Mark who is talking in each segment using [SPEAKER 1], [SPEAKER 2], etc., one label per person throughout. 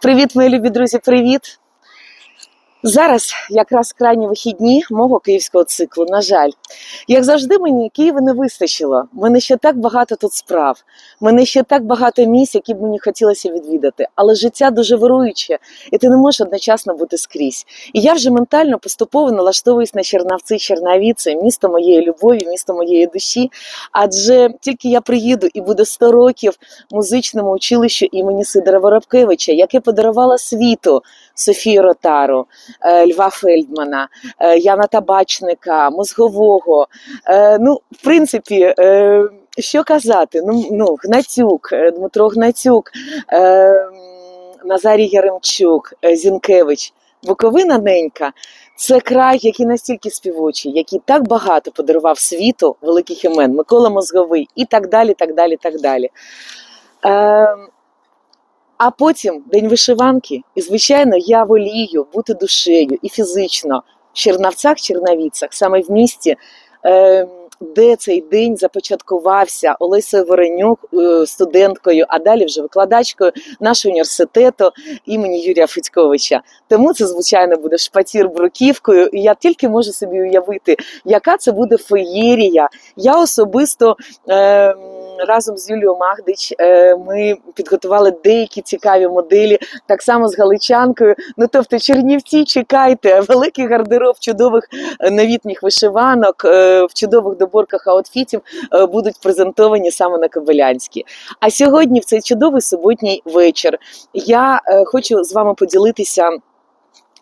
[SPEAKER 1] Привіт, мої любі друзі, привіт! Зараз якраз крайні вихідні мого київського циклу. На жаль, як завжди, мені Києва не вистачило. Мене ще так багато тут справ. Мене ще так багато місць, які б мені хотілося відвідати. Але життя дуже вируюче, і ти не можеш одночасно бути скрізь. І я вже ментально поступово налаштовуюсь на Чернавці, Чернавіці, місто моєї любові, місто моєї душі. Адже тільки я приїду і буде 100 років музичному училищу імені Сидора Воробкевича, яке подарувало світу Софію Ротару. Е, Льва Фельдмана, е, Яна Табачника, Мозгового. Е, Ну, в принципі, що казати? Ну, ну Гнатюк, Дмитро Гнатюк, Назарій Яремчук, Зінкевич. Буковина ненька це край, який настільки співочий, який так багато подарував світу великих імен, Микола Мозговий і так далі. так далі, так далі. Е, а потім день вишиванки, і звичайно, я волію бути душею і фізично в Чернавцях, Чернавіцях, саме в місті, е, де цей день започаткувався Олесою Воронюк, е, студенткою, а далі вже викладачкою нашого університету імені Юрія Федьковича. Тому це, звичайно, буде шпатір бруківкою, і я тільки можу собі уявити, яка це буде феєрія. Я особисто. Е, разом з Юлією Магдич е, ми підготували деякі цікаві моделі, так само з галичанкою. Ну тобто, Чернівці, чекайте, великий гардероб чудових е, новітніх вишиванок, е, в чудових доборках аутфітів будуть презентовані саме на Кобилянській. А сьогодні, в цей чудовий суботній вечір, я хочу з вами поділитися.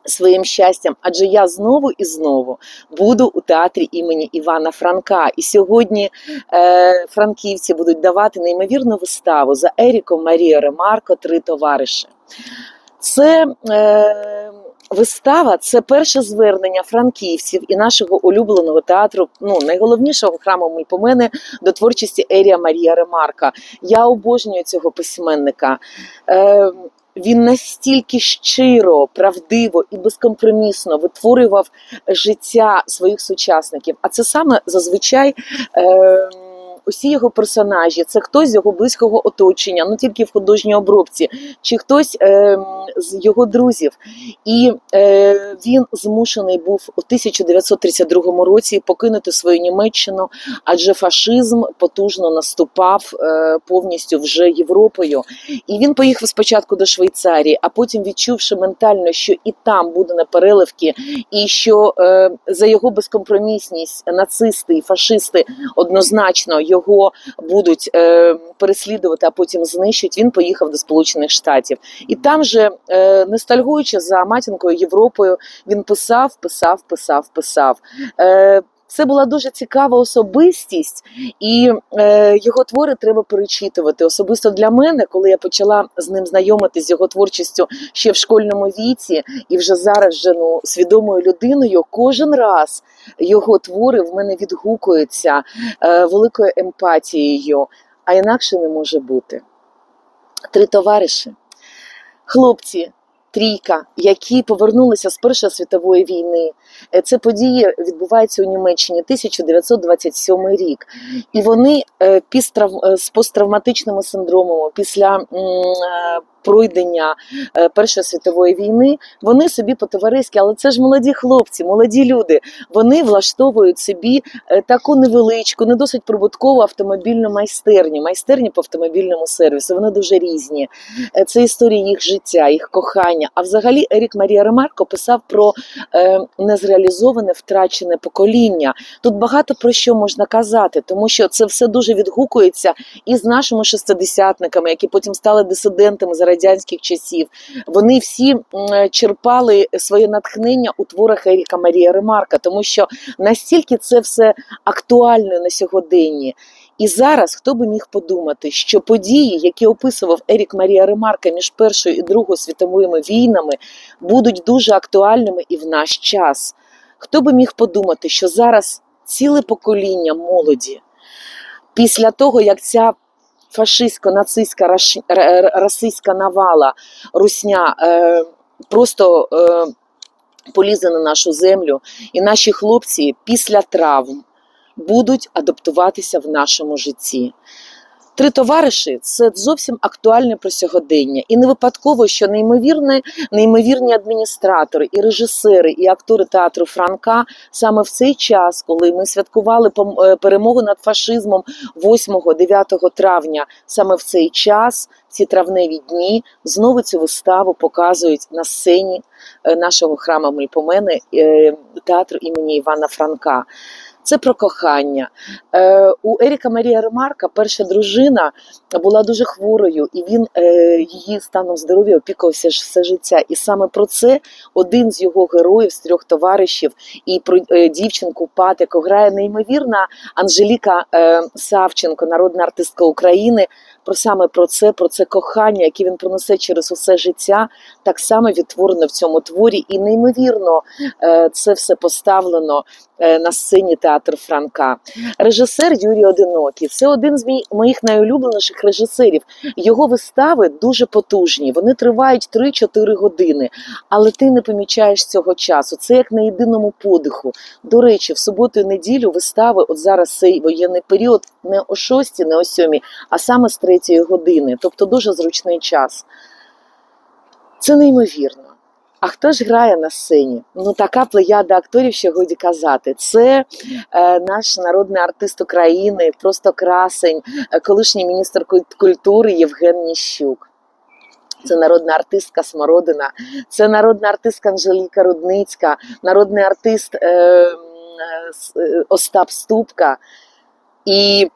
[SPEAKER 1] Своїм щастям, адже я знову і знову буду у театрі імені Івана Франка. І сьогодні е, франківці будуть давати неймовірну виставу за Еріком Марія Ремарко Три товариші. Це е, вистава, це перше звернення франківців і нашого улюбленого театру, ну найголовнішого храму Мельпомени до творчості Ерія Марія Ремарка. Я обожнюю цього письменника. Е, він настільки щиро, правдиво і безкомпромісно витворював життя своїх сучасників. А це саме зазвичай. Е, Усі його персонажі, це хтось з його близького оточення, ну тільки в художній обробці, чи хтось е, з його друзів. І е, він змушений був у 1932 році покинути свою Німеччину, адже фашизм потужно наступав е, повністю вже Європою. І він поїхав спочатку до Швейцарії, а потім, відчувши ментально, що і там буде на переливки, і що е, за його безкомпромісність нацисти і фашисти однозначно його будуть е, переслідувати, а потім знищать. Він поїхав до Сполучених Штатів, і там же, е, ностальгуючи за матінкою Європою, він писав, писав, писав, писав. Е, це була дуже цікава особистість, і е, його твори треба перечитувати. Особисто для мене, коли я почала з ним знайомитись з його творчістю ще в школьному віці, і вже зараз вже ну свідомою людиною, кожен раз його твори в мене відгукуються е, великою емпатією, а інакше не може бути. Три товариші, хлопці. Трійка, які повернулися з Першої світової війни, Е, це події відбуваються у Німеччині 1927 рік, і вони е, е, з посттравматичними синдромами після пройдення Першої світової війни вони собі по-товариськи, але це ж молоді хлопці, молоді люди. Вони влаштовують собі таку невеличку, не досить прибуткову автомобільну майстерню, майстерні по автомобільному сервісу. Вони дуже різні. Це історії їх життя, їх кохання. А взагалі Ерік Марія Ремарко писав про е, незреалізоване втрачене покоління. Тут багато про що можна казати, тому що це все дуже відгукується і з нашими шестидесятниками, які потім стали дисидентами за радянських часів. Вони всі черпали своє натхнення у творах Еріка Марія Ремарка, тому що настільки це все актуально на сьогоденні. І зараз хто би міг подумати, що події, які описував Ерік Марія Ремарка між Першою і Другою світовими війнами, будуть дуже актуальними і в наш час. Хто би міг подумати, що зараз ціле покоління молоді, після того, як ця фашистсько-нацистська расистська навала, русня е, просто е, полізе на нашу землю, і наші хлопці після травм будуть адаптуватися в нашому житті. Три товариші це зовсім актуальне про сьогодення. І не випадково, що неймовірні, неймовірні адміністратори, і режисери, і актори театру Франка саме в цей час, коли ми святкували е, перемогу над фашизмом 8-9 травня, саме в цей час, ці травневі дні, знову цю виставу показують на сцені е, нашого храму Мельпомени е, театру імені Івана Франка. Це про кохання. Е, у Еріка Марія Ремарка перша дружина була дуже хворою, і він е, її станом здоров'я опікувався все життя. І саме про це один з його героїв з трьох товаришів і про е, дівчинку Пат, яку грає неймовірна Анжеліка е, Савченко, народна артистка України. Про саме про це, про це кохання, яке він пронесе через усе життя, так само відтворено в цьому творі, і неймовірно е, це все поставлено е, на сцені театру Франка. Режисер Юрій Одинокий це один з моїх найулюбленіших режисерів. Його вистави дуже потужні. Вони тривають 3-4 години, але ти не помічаєш цього часу. Це як на єдиному подиху. До речі, в суботу і неділю вистави, от зараз цей воєнний період, не о 6, не о 7, а саме з 3 години. Тобто дуже зручний час. Це неймовірно. А хто ж грає на сцені? Ну така плеяда акторів, що годі казати. Це е, наш народний артист України, просто красень, е, колишній міністр культури Євген Ніщук. Це народна артистка Смородина, це народна артистка Анжеліка Рудницька, народний артист е, м, е, е, Остап Ступка. І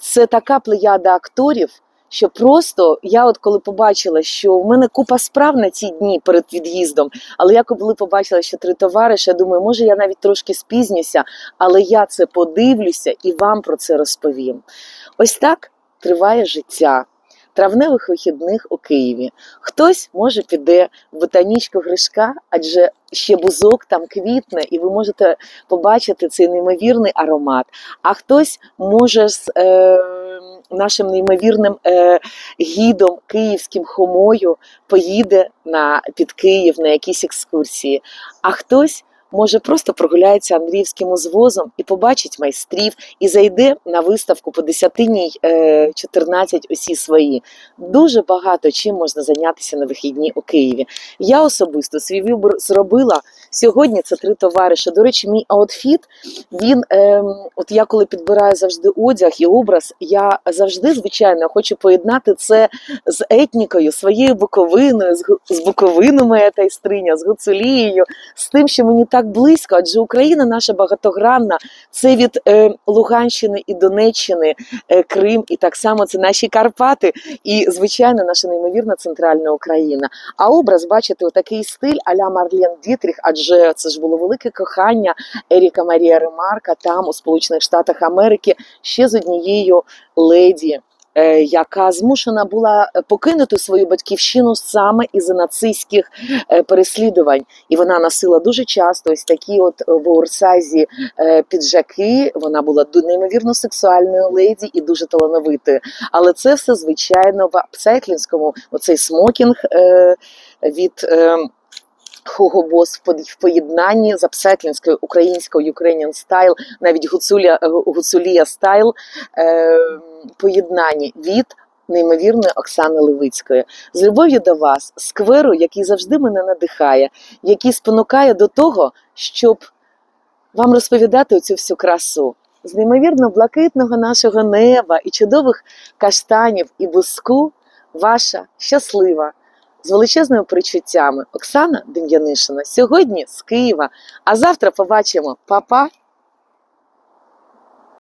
[SPEAKER 1] це така плеяда акторів, що просто я, от коли побачила, що в мене купа справ на ці дні перед від'їздом, але я коли побачила, що три товариші, я думаю, може я навіть трошки спізнюся, але я це подивлюся і вам про це розповім. Ось так триває життя. Травневих вихідних у Києві. Хтось може піде в ботанічку Гришка, адже ще бузок там квітне, і ви можете побачити цей неймовірний аромат. А хтось може з е, нашим неймовірним е, гідом київським хомою поїде на під Київ на якісь екскурсії. А хтось може просто прогуляється Андріївським узвозом і побачить майстрів, і зайде на виставку по десятинній е, 14 усі свої. Дуже багато чим можна зайнятися на вихідні у Києві. Я особисто свій вибір зробила. Сьогодні це три товариші. До речі, мій аутфіт, він, ем, от я коли підбираю завжди одяг і образ, я завжди, звичайно, хочу поєднати це з етнікою, своєю буковиною, з, з Буковину моя тайстриня, з Гуцулією, з тим, що мені так близько, адже Україна наша багатогранна, це від е, Луганщини і Донеччини, е, Крим, і так само це наші Карпати, і, звичайно, наша неймовірна центральна Україна. А образ, бачите, отакий стиль а-ля Марлен Дітріх, адже це ж було велике кохання Еріка Марія Ремарка там, у Сполучених Штатах Америки, ще з однією леді. Е, Яка змушена була покинути свою батьківщину саме із-за нацистських е, переслідувань, і вона носила дуже часто ось такі, от в оверсайзі е, піджаки. Вона була неймовірно сексуальною леді і дуже талановитою. Але це все звичайно в апсайклінському, оцей смокінг е, від. Hugo Boss в поєднанні з апсайклінською українською Ukrainian Style, навіть гуцуля, гуцулія стайл е, поєднанні від неймовірної Оксани Левицької. З любов'ю до вас, скверу, який завжди мене надихає, який спонукає до того, щоб вам розповідати оцю всю красу. З неймовірно блакитного нашого неба і чудових каштанів і буску ваша щаслива з величезними причуттями Оксана Дем'янишина сьогодні з Києва. А завтра побачимо Па-па!